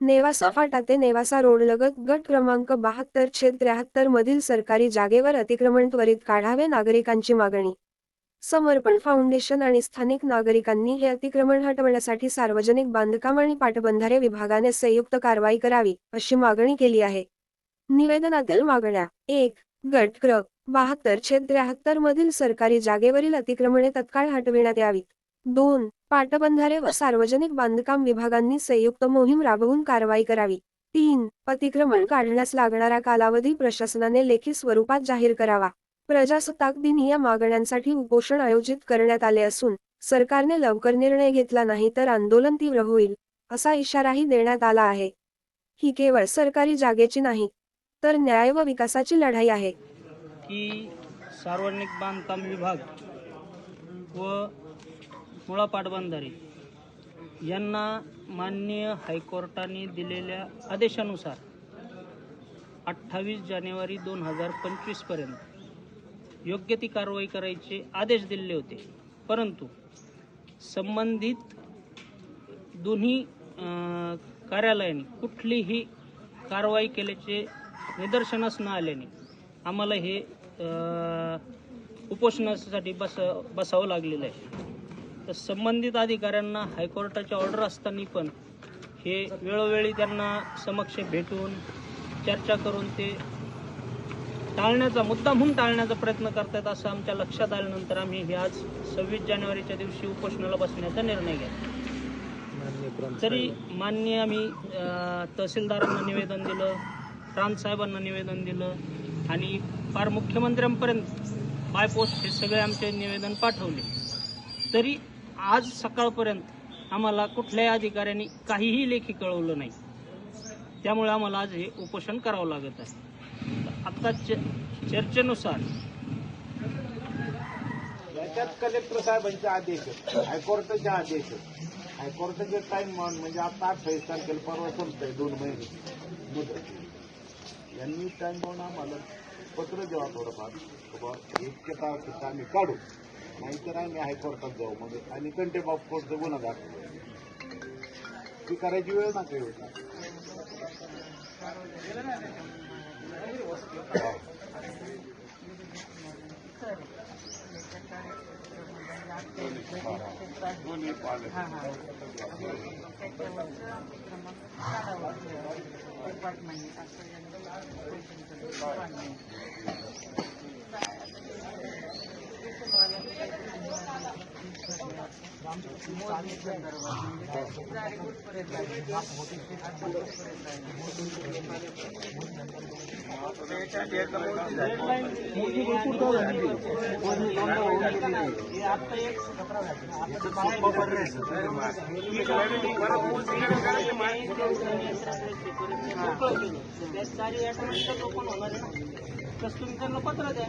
नेवासा फाटा ते नेवासा रोड लगत गट क्रमांक बहात्तर छेद त्र्याहत्तर मधील सरकारी जागेवर अतिक्रमण त्वरित काढावे नागरिकांची मागणी. समर्पण फाउंडेशन आणि स्थानिक नागरिकांनी हे अतिक्रमण हटवण्यासाठी सार्वजनिक बांधकाम आणि पाटबंधारे विभागाने संयुक्त कारवाई करावी अशी मागणी केली आहे. निवेदनातील मागण्या एक गट क्र. बहात्तर छेद त्र्याहत्तर मधील सरकारी जागेवरील अतिक्रमणे तत्काळ हटविण्यात यावीत. दोन पाटबंधारे व सार्वजनिक बांधकाम विभागांनी संयुक्त मोहीम राबवून कारवाई करावी. तीन अतिक्रमण काढण्यास लागणारा कालावधी प्रशासनाने लेखी स्वरूपात जाहीर करावा. प्रजासत्ताक दिन या मागण्यांसाठी उपोषण आयोजित करण्यात आले असून सरकारने लवकर निर्णय घेतला नाही तर आंदोलन तीव्र होईल असा इशाराही देण्यात आला आहे. ही केवळ सरकारी जागेची नाही तर न्याय व विकासाची लढाई आहे. की सार्वजनिक बांधकाम विभाग व मुळा पाटबंधारे यांना माननीय हायकोर्टाने दिलेल्या आदेशानुसार अठ्ठावीस जानेवारी दोन हजार पंचवीसपर्यंत योग्य ती कारवाई करायचे आदेश दिले होते. परंतु संबंधित दोन्ही कार्यालयाने कुठलीही कारवाई केल्याचे निदर्शनास न आल्याने आम्हाला हे उपोषणासाठी बस बसावं लागलेलं आहे. तर संबंधित अधिकाऱ्यांना हायकोर्टाच्या ऑर्डर असताना पण हे वेळोवेळी त्यांना समक्ष भेटून चर्चा करून ते टाळण्याचा मुद्दामहून टाळण्याचा प्रयत्न करतात असं आमच्या लक्षात आल्यानंतर आम्ही हे आज सव्वीस जानेवारीच्या दिवशी उपोषणाला बसण्याचा निर्णय घेतला. तरी मान्य आम्ही तहसीलदारांना निवेदन दिलं प्रांतसाहेबांना निवेदन दिलं आणि फार मुख्यमंत्र्यांपर्यंत बाय पोस्ट हे सगळे आमचे निवेदन पाठवले. तरी आज सकाळपर्यंत आम्हाला कुठल्याही अधिकाऱ्यांनी काहीही लेखी कळवलं नाही. त्यामुळे आम्हाला आज हे उपोषण करावं लागत आहे. आता च- चर्चेनुसार याच्यात कलेक्टर साहेबांचे आदेश आहेत हायकोर्टाचे आदेश आहेत. हायकोर्टाचे टाइम म्हणजे आता अठ्ठावीस तारखेला परवा संपतंय दोन महिने. मुदत. यांनी टाइम म्हणून आम्हाला पत्र द्यावा थोडंफार. बाबा इतक्या तारखेचं आम्ही काढू. नाहीतर आम्ही हायकोर्टात जाऊ. मग आणि कंटेम्प ऑफ कोर्टचा गुन्हा दाखल ती करायची वेळ ना काही डिपार्टमेंट होता दोन्ही पालक तसं तुम्ही त्यांना पत्र द्या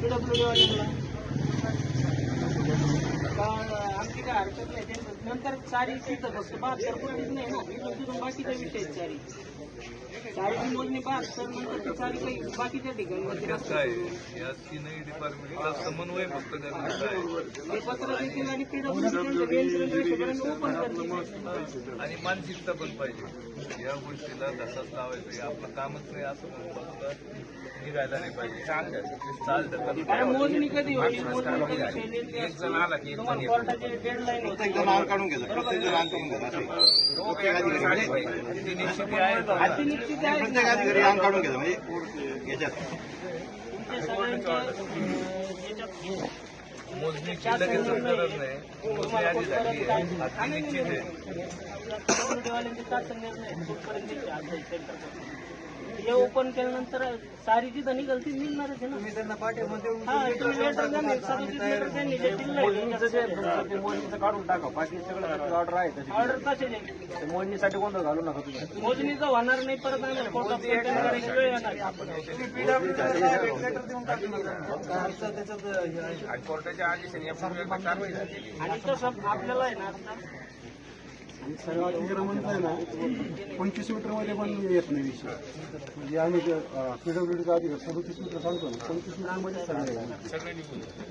पीडब्ल्यू वाल्यांना आमची काय हरकत नाही ते नंतर चारी तिथं फक्त बहात्तर कोणतीच नाही ना इथून तिथून बाकीचे विषय आहेत चारी. चारीची मोजणी बहात्तर नंतर ती चारी काही बाकीच्या ठिकाणी काय या तीनही डिपार्टमेंटचा समन्वय फक्त करण्याचा आहे. ते पत्र देतील आणि मानसिकता पण पाहिजे. या गोष्टीला तसाच लावायचं हे आपलं कामच नाही असं म्हणून निघायला नाही पाहिजे. चालतं मोजणी कधी होईल. तुम्हाला कोर्टाची डेडलाईन होती. प्रत्येक जण अंग काढून घ्यायचा प्रत्येक जण काढून. प्रत्येक म्हणजे ती निश्चिती आहे. अति निश्चित आहे काढून घेतो म्हणजे याच्यात तुमच्या लगेच गरज नाही मोजणी आधी झाली आहे आता निश्चित आहे हे ओपन केल्यानंतर सारी जी धनी गलती निघणारच आहे ना. तुम्ही त्यांना हा तुम्ही लेटर द्या ना, सदोतीस लेटर त्यांनी जे दिलंय. काढून टाका. बाकी सगळं ऑर्डर आहे. मोजणीसाठी गोंधळ घालू नका तुम्ही? मोजणीचं होणार नाही परत आम्हाला कोर्ट ऑफ पेमेंट करायची वेळ येणार हायकोर्टाच्या आदेशाने यापूर्वी एकदा कारवाई झाली आणि तसं आपल्याला आहे ना आता आणि आहे ना पंचवीस मीटरमध्ये पण येत नाही विषय. म्हणजे आम्ही पीडब्ल्यूडीचा अधिकार सदतीस मीटर सांगतो ना पंचवीस मीटरमध्ये सगळे आहे.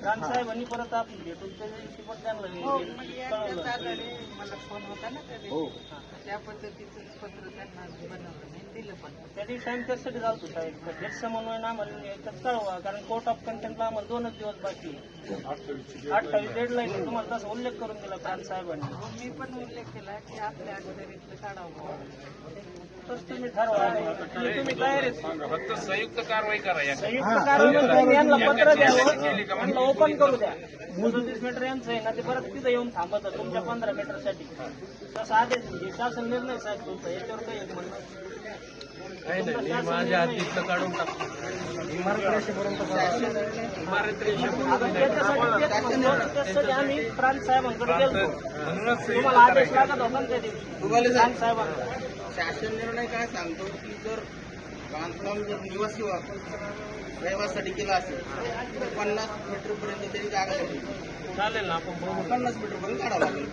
रामसाहेबांनी परत आपण भेटून होता ना त्या हो. त्या पद्धतीचं पत्र त्यांना बनवलं नाही दिलं पण. त्या दिवशी आम्ही त्यासाठी साहेब. आम्हाला कळवा कारण कोर्ट ऑफ कंटेंटला आम्हाला दोनच दिवस बाकी आहे. अठ्ठावीस डेडलाईन तुम्हाला तसा उल्लेख करून दिला प्रांत साहेबांनी. मी पण उल्लेख केला. आपल्या काढावं. फक्त संयुक्त कारवाई करा या. यांना ओपन करू द्या. सदतीस मीटर यांचं आहे ना ते परत तिथं येऊन थांबत तुमच्या पंधरा मीटरसाठी. तसा आदेश हे शासन निर्णय साहेब तुमचा. याच्यावर काही एक म्हणणं काही नाही मी माझ्या हद्दीतलं काढून टाकतो. त्याच्यासाठी तेच म्हणतो, त्याच्यासाठी आम्ही प्रांत साहेबांकडे गेलो तुम्हाला आदेश लागत होता ना त्या दिवशी प्रांत साहेबांचा शासन निर्णय काय सांगतो की जर बांधकाम जर निवासी रहिवासाठी केला असेल तर पन्नास मीटर पर्यंत तरी जागा लागेल. चालेल ना आपण पन्नास मीटर पर्यंत काढावं लागेल.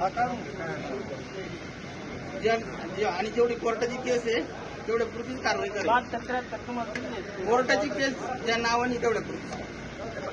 आणि जेवढी कोर्टाची केस आहे तेवढ्या पुरतीच कारवाई करेल? कोर्टाची केस ज्या नावाने तेवढ्या पुरती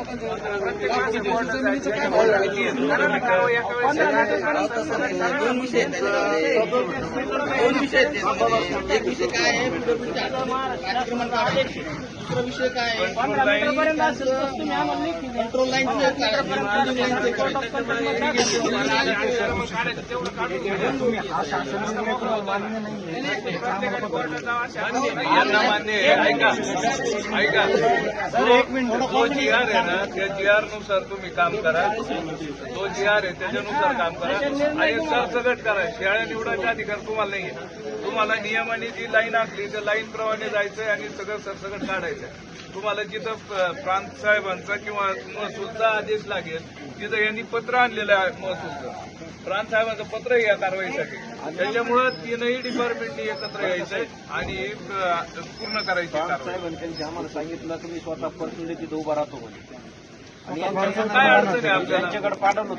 दोन विषय आहेत त्याच्यामध्ये. दोन विषय आहेत त्याच्यामध्ये. एक विषय काय आहे PWC अतिक्रमण काढायचं. दुसरा विषय काय. कंट्रोल लाईनचं काय आहे? जो आर ना त्या जी आरनुसार तुम्ही काम करा तो जी आर आहे त्याच्यानुसार काम करा आणि सरसकट करा शेळ्या निवडायचे अधिकार तुम्हाला नाही तुम्हाला नियमाने जी लाईन आखली त्या लाईन प्रमाणे जायचंय आणि सगळं सरसकट काढायचं तुम्हाला जिथं प्रांत साहेबांचा किंवा महसूलचा आदेश लागेल तिथं यांनी पत्र आणलेलं आहे महसूलचं. प्रांत साहेबांचं पत्र या कारवाईसाठी. त्याच्यामुळं तीनही डिपार्टमेंटनी एकत्र यायचंय आणि पूर्ण करायची आम्हाला सांगितलं की मी स्वतः पर्सनली तिथे उभा राहतो आणि त्यांच्याकडे पाठवलं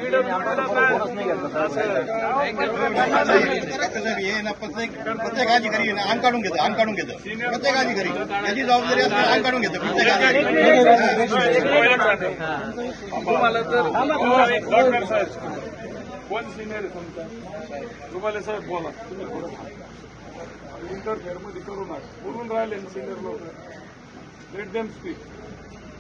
प्रत्येक अधिकारी अंग काढून घेतो अंग काढून घेतो प्रत्येक अधिकारी त्याची जबाबदारी असते अंग काढून घेतो प्रत्येक अधिकारी कोण सिनियर आहे तुमचा रुपाले साहेब बोला तुम्ही बोला इंटरफेअरमध्ये करू नका बोलून राहिले सिनियर लोक लेट देम स्पीक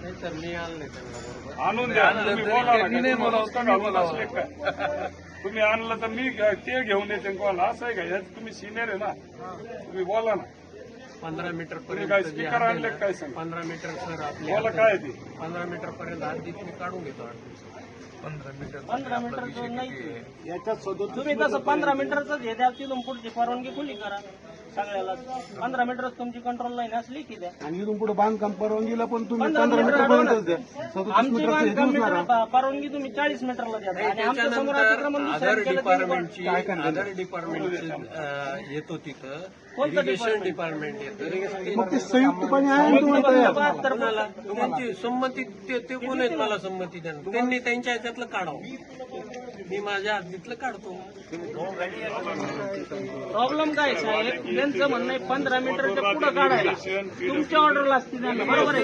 नाही सर मी आलं नाही त्यांना बरोबर. आणून द्या. आणलं तुम्ही तरी बोला त्यांनी ना नाही तुम्हाला बोलावं, पुस्तक तुम्ही घालून बोलावं. असले. काय तुम्ही आणलं तर मी ते घेऊन येते कोणाला असं आहे का यात तुम्ही सिनियर आहे ना. तुम्ही बोला ना. पंधरा मीटर तुम्ही काय पर्यंत जे स्पीकर आणले आहे काय सांग? पंधरा मीटर सर आपल्या बोला काय ते? पंधरा मीटर पर्यंत हद्दीत मी काढून घेतो आठ पंधरा मीटर पंधरा मीटर नाही याच्यात तुम्ही तसं पंधरा मीटरच हे द्या तिथून पुढची परवानगी खुली करा? सगळ्याला. पंधरा मीटरच तुमची कंट्रोल लाईन असली की द्या. आणि इथून पुढे बांधकाम परवानगीला पण तुम्ही पंधरा मीटर पर्यंतच द्या. सदोतीस आमची हे बांधकाम मीटर परवानगी तुम्ही चाळीस मीटरला द्या. आणि आमच्यासमोर अतिक्रमण आधार दुसऱ्याने केलं तरी पण- डिपार्टमेंटची आधार डिपार्टमेंट येतो तिथं. कोणतं इरिगेशन डिपार्टमेंट येतं. मग ते संयुक्तपणे आहे ना तुम्हाला तयार. बहात्तर कोणाला त्यांची संमती ते ते कोण आहेत मला संमती देणार त्यांनी त्यांच्या ह्याच्यातलं काढावं. मी माझ्या हद्दीतलं काढतो. प्रॉब्लेम काय साहेब? त्यांचं म्हणणं आहे पंधरा मीटरच्या पुढे काढायला. तुमच्या ऑर्डरला असते त्यांना बरोबर आहे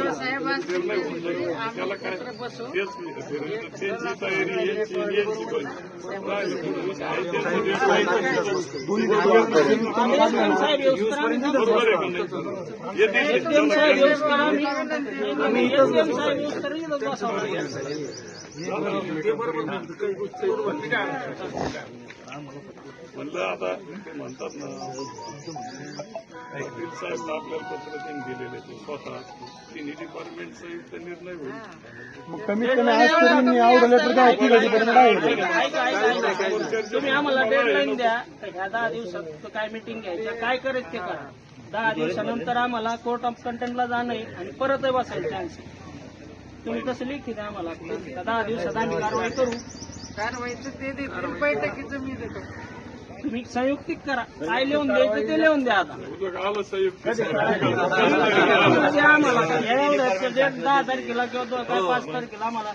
तर तर तर. म्हणलं आता ते म्हणतात ना साहेब आपल्याला पत्र त्यांनी दिलेले ते स्वतः. तिन्ही डिपार्टमेंट सहित निर्णय होईल. मग कमीत कमी आज तरी मी आवडलं लेटर काय. तुम्ही आम्हाला डेडलाईन द्या. ह्या दहा दिवसात काय मिटिंग घ्यायच्या काय करायचं ते करा. दहा दिवसानंतर आम्हाला कोर्ट ऑफ कंटेंटला जाणं आणि परत बसायला चान्स तुम्ही तसं लिखी द्या आम्हाला. दहा दिवसात आम्ही कारवाई करू. ते देतील बैठकीचं मी देतो. तुम्ही संयुक्तिक करा. काय लिहून द्यायचं ते लिहून द्या आता. आम्हाला. डेट दहा तारखेला किंवा दो- काय पाच तारखेला आम्हाला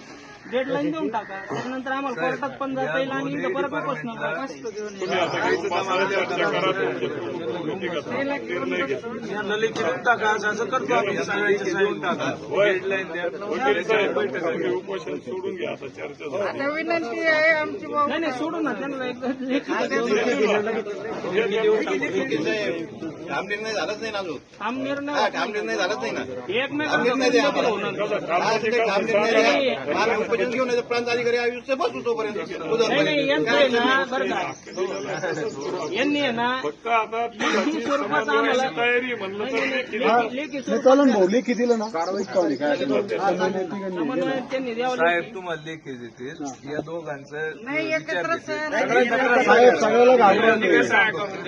डेडलाईन देऊन टाका. त्याच्यानंतर आम्हाला कोर्टात पण जाता येईल आणि इथं परत बसणार लेखी देऊन टाका असं असं करतो आम्ही सगळ्यांची देऊन टाका डेडलाईन द्या उपोषण सोडून घ्या आता चर्चा झाली आता विनंती आहे आमची भाऊ नाही नाही सोडू ना त्यांना एक लेखी ठाम निर्णय झालाच नाही ना अजून ठाम निर्णय हा, ठाम निर्णय झालाच नाही ना एक नाही ठाम निर्णय द्या आम्हाला. कसं आज ते ठाम निर्णय द्या मला उपोषण घेऊन येतो प्रांत अधिकारी आयुष्य बसू तोपर्यंत नाही नाही यांचं आहे ना बरं का यांनी आहे ना फक्त आता लेखी स्वरूपात आम्हाला तयारी म्हणलं तर लेखी लेखी नाही स्वरूपात चालन भाऊ लेखी दिलं ना काय समन्वय त्यांनी द्यावं साहेब तुम्हाला लेखी देतील या दोघांचं नाही एकत्र साहेब सगळ्याला घाबरवले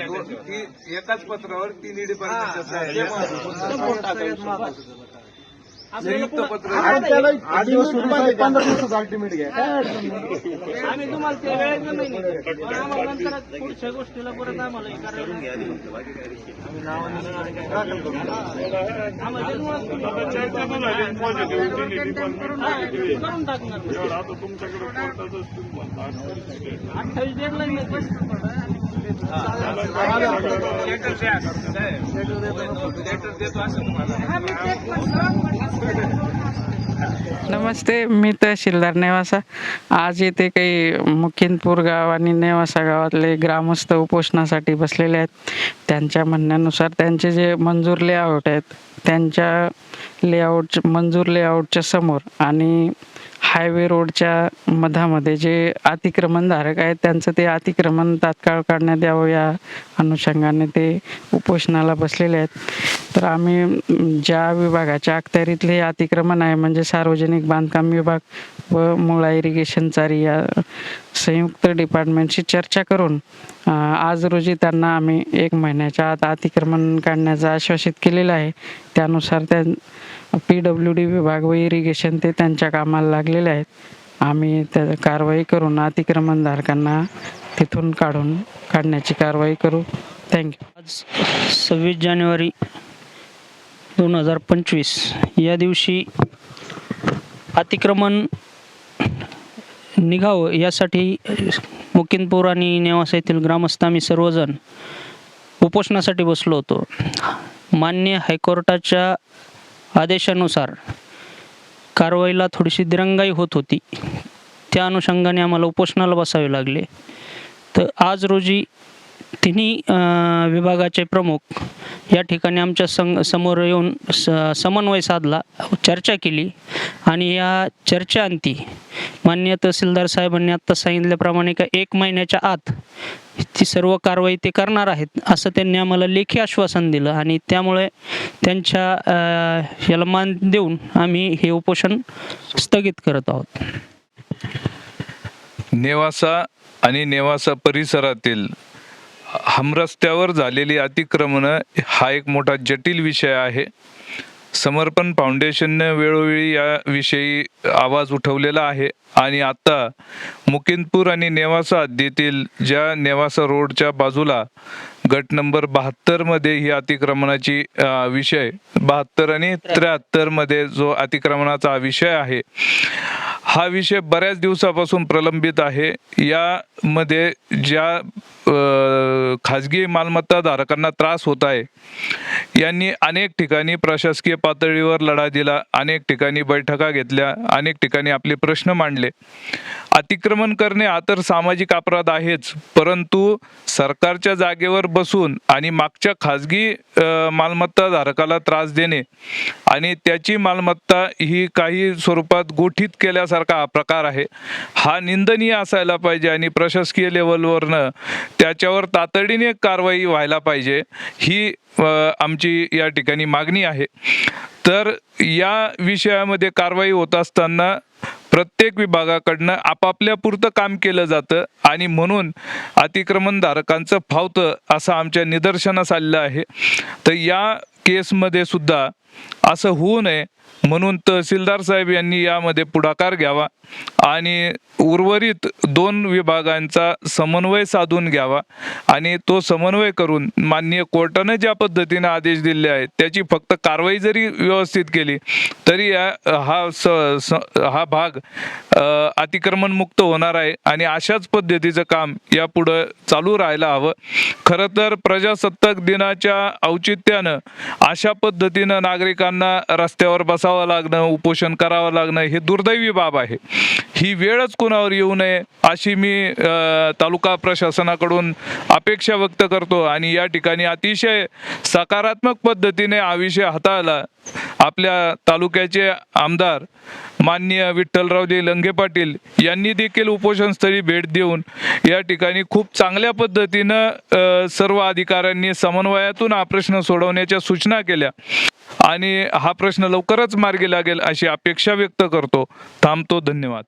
दो- ती एकाच पत्रावर संयुक्त पत्र आठ दिवस सुरू साहेब पंधरा दिवसाचा अल्टिमेट घ्या. आम्ही तुम्हाला ते वेळेचं नाही पण आम्हाला नंतर पुढच्या गोष्टीला परत आम्हाला हे करायला आम्हाला करून टाकणार. अठ्ठावीस डेडलाईन लेटर देतो असं तुम्हाला नमस्ते मी तहसीलदार नेवासा. आज येथे काही मुकिंदपूर गाव आणि नेवासा गावातले ग्रामस्थ उपोषणासाठी बसलेले आहेत. त्यांच्या म्हणण्यानुसार त्यांचे जे मंजूर लेआउट आहेत त्यांच्या लेआउट मंजूर लेआउटच्या समोर आणि हायवे रोडच्या मधामध्ये जे अतिक्रमणधारक आहेत त्यांचं ते अतिक्रमण तात्काळ काढण्यात यावं या अनुषंगाने ते उपोषणाला बसलेले आहेत. तर आम्ही ज्या विभागाच्या अखत्यारीतले हे अतिक्रमण आहे म्हणजे सार्वजनिक बांधकाम विभाग व मुळा इरिगेशन चारी या संयुक्त डिपार्टमेंटशी चर्चा करून आज रोजी त्यांना आम्ही एक महिन्याच्या आत अतिक्रमण काढण्याचं आश्वासित केलेलं आहे. त्यानुसार त्या पी डब्ल्यू डी विभाग व इरिगेशन ते त्यांच्या कामाला लागलेले आहेत. आम्ही त्या कारवाई करून अतिक्रमणधारकांना तिथून काढून काढण्याची कारवाई करू. थँक्यू आज सव्वीस जानेवारी दोन हजार पंचवीस या दिवशी अतिक्रमण निघावं यासाठी मुकिंदपूर आणि नेवासा येथील ग्रामस्थ आम्ही सर्वजण उपोषणासाठी बसलो होतो. मान्य हायकोर्टाच्या आदेशानुसार कारवाईला थोडीशी दिरंगाई होत होती. त्या अनुषंगाने आम्हाला उपोषणाला बसावे लागले. तर आज रोजी तिन्ही विभागाचे प्रमुख या ठिकाणी आमच्या सं समोर येऊन स समन्वय साधला चर्चा केली आणि या चर्चेअंती मान्य तहसीलदार साहेबांनी आत्ता सांगितल्याप्रमाणे का एक महिन्याच्या आत ती सर्व कारवाई ते करणार आहेत असं त्यांनी आम्हाला लेखी आश्वासन दिलं आणि त्यामुळे त्यांच्या याला मान देऊन आम्ही हे उपोषण स्थगित करत आहोत. नेवासा आणि नेवासा परिसरातील हमरस्त्यावर झालेली अतिक्रमणं हा एक मोठा जटिल विषय आहे. समर्पण फाउंडेशनने वेळोवेळी याविषयी आवाज उठवलेला आहे आणि आता मुकिंदपूर आणि नेवासा हद्दीतील ज्या नेवासा रोडच्या बाजूला गट नंबर बहात्तरमध्ये ही अतिक्रमणाची विषय बहात्तर आणि त्र्याहत्तरमध्ये जो अतिक्रमणाचा विषय आहे हा विषय बऱ्याच दिवसापासून प्रलंबित आहे. यामध्ये ज्या खाजगी मालमत्ता धारकांना त्रास होत आहे. यांनी अनेक ठिकाणी प्रशासकीय पातळीवर लढा दिला अनेक ठिकाणी बैठका घेतल्या अनेक ठिकाणी आपले प्रश्न मांडले. अतिक्रमण करणे हा तर सामाजिक अपराध आहेच परंतु सरकारच्या जागेवर बसून आणि मागच्या खाजगी मालमत्ता धारकाला त्रास देणे आणि त्याची मालमत्ता ही काही स्वरूपात गोठीत केल्यासारखा हा प्रकार आहे. हा निंदनीय असायला पाहिजे आणि प्रशासकीय लेवलवरनं त्याच्यावर तातडीने कारवाई व्हायला पाहिजे ही आमची या ठिकाणी मागणी आहे. तर या विषयामध्ये कारवाई होत असताना प्रत्येक विभागाकडनं आपापल्या पुरतं काम केलं जातं आणि म्हणून अतिक्रमणधारकांचं फावतं असं आमच्या निदर्शनास आलेलं आहे. तर या केसमध्ये सुद्धा असं होऊ नये म्हणून तहसीलदार साहेब यांनी यामध्ये पुढाकार घ्यावा आणि उर्वरित दोन विभागांचा समन्वय साधून घ्यावा आणि तो समन्वय करून माननीय कोर्टानं ज्या पद्धतीने आदेश दिले आहेत त्याची फक्त कारवाई जरी व्यवस्थित केली तरी या हा स स- हा भाग अतिक्रमणमुक्त होणार आहे आणि अशाच पद्धतीचं काम यापुढं चालू राहायला हवं. खरं तर प्रजासत्ताक दिनाच्या औचित्यानं अशा पद्धतीनं नागरिकांना रस्त्यावर बसावं लागणं उपोषण करावं लागणं हे दुर्दैवी बाब आहे. ही वेळच कोणावर येऊ नये अशी मी तालुका प्रशासनाकडून अपेक्षा व्यक्त करतो आणि या ठिकाणी अतिशय सकारात्मक पद्धतीने हा विषय हाताळला. आपल्या तालुक्याचे आमदार माननीय विठ्ठलरावजी लंगे पाटील यांनी देखील उपोषणस्थळी भेट देऊन या ठिकाणी खूप चांगल्या पद्धतीनं सर्व अधिकाऱ्यांनी समन्वयातून हा प्रश्न सोडवण्याच्या सूचना केल्या. आणि हा प्रश्न लवकरच मार्गी लागेल अशी अपेक्षा व्यक्त करतो. थांबतो. धन्यवाद.